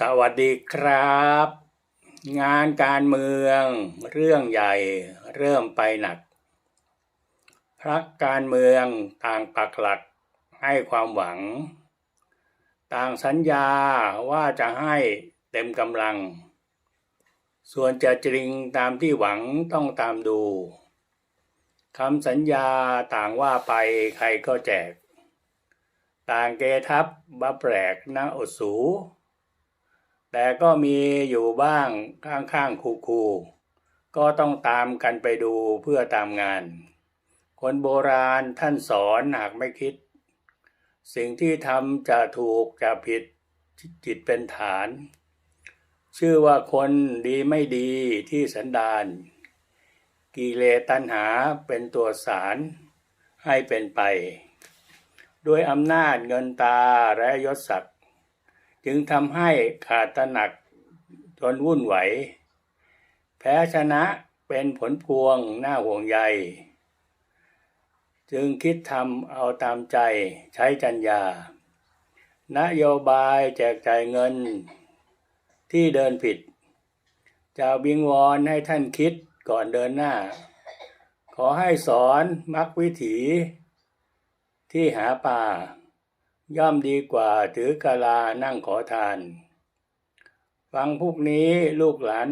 สวัสดีครับ งานการเมือง เรื่องใหญ่เริ่มไปหนักพักการเมืองต่างปักหลักให้ความหวัง ต่างสัญญาว่าจะให้เต็มกำลัง ส่วนจะจริงตามที่หวังต้องตามดูคำสัญญาต่างว่าไปใครก็แจก ต่างเกทับบัแปลกนะอดสู แต่ก็มีอยู่บ้างข้างๆคูๆก็ต้องตามกันไปดูเพื่อตามงาน คนโบราณท่านสอนหากไม่คิด สิ่งที่ทำจะถูกจะผิดจิตเป็นฐาน ชื่อว่าคนดีไม่ดีที่สันดานกิเลสตัณหาเป็นตัวสารให้เป็นไป ด้วยอำนาจเงินตาและยศศักดิ์ จึงทำให้ขาดตระหนักจนวุ่นไหว แพ้ชนะเป็นผลพวงหน้าห่วงใย จึงคิดทำเอาตามใจใช้จัญญา นโยบายแจกจ่ายเงินที่เดินผิด จะวิงวอนให้ท่านคิดก่อนเดินหน้า ขอให้สอนมักวิถีที่หาป่า ย่อมดีกว่าถือกาลานั่งขอทาน ฟังพวกนี้ลูกหลาน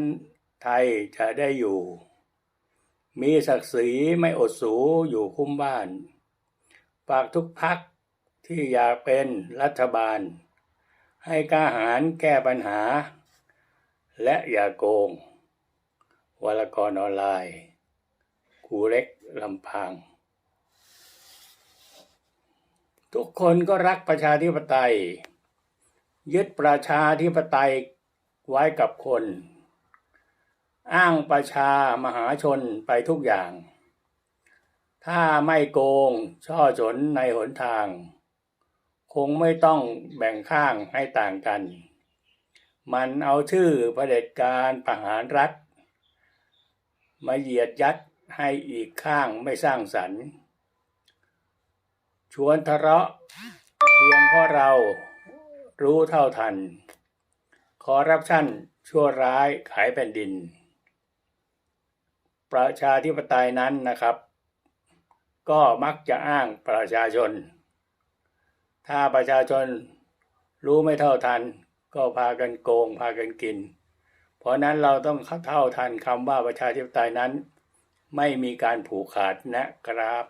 ไทยจะได้อยู่ มีศักดิ์ศรีไม่อดสูอยู่คุ้มบ้านฝากทุกพักที่อยากเป็นรัฐบาล ให้กล้าหาญแก้ปัญหา และอย่าโกงวารกรออนไลน์ครูเล็กลำพัง ทุกคนก็รักประชาธิปไตย ยึดประชาธิปไตยไว้กับคน อ้างประชามหาชนไปทุกอย่าง ถ้าไม่โกงช่อฉนในหนทาง คงไม่ต้องแบ่งข้างให้ต่างกัน มันเอาชื่อประเผด็จการประหารรัฐ มาเหยียดยัดให้อีกข้างไม่สร้างสรรค์ ชวนทะเลาะเพียงเพราะเรารู้เท่าทัน คอรัปชันชั่วร้ายขายแผ่นดิน ประชาธิปไตยนั้นนะครับ ก็มักจะอ้างประชาชน ถ้าประชาชนรู้ไม่เท่าทัน ก็พากันโกงพากันกิน เพราะนั้นเราต้องเท่าทันคำว่าประชาธิปไตยนั้น ไม่มีการผูกขาดนะครับ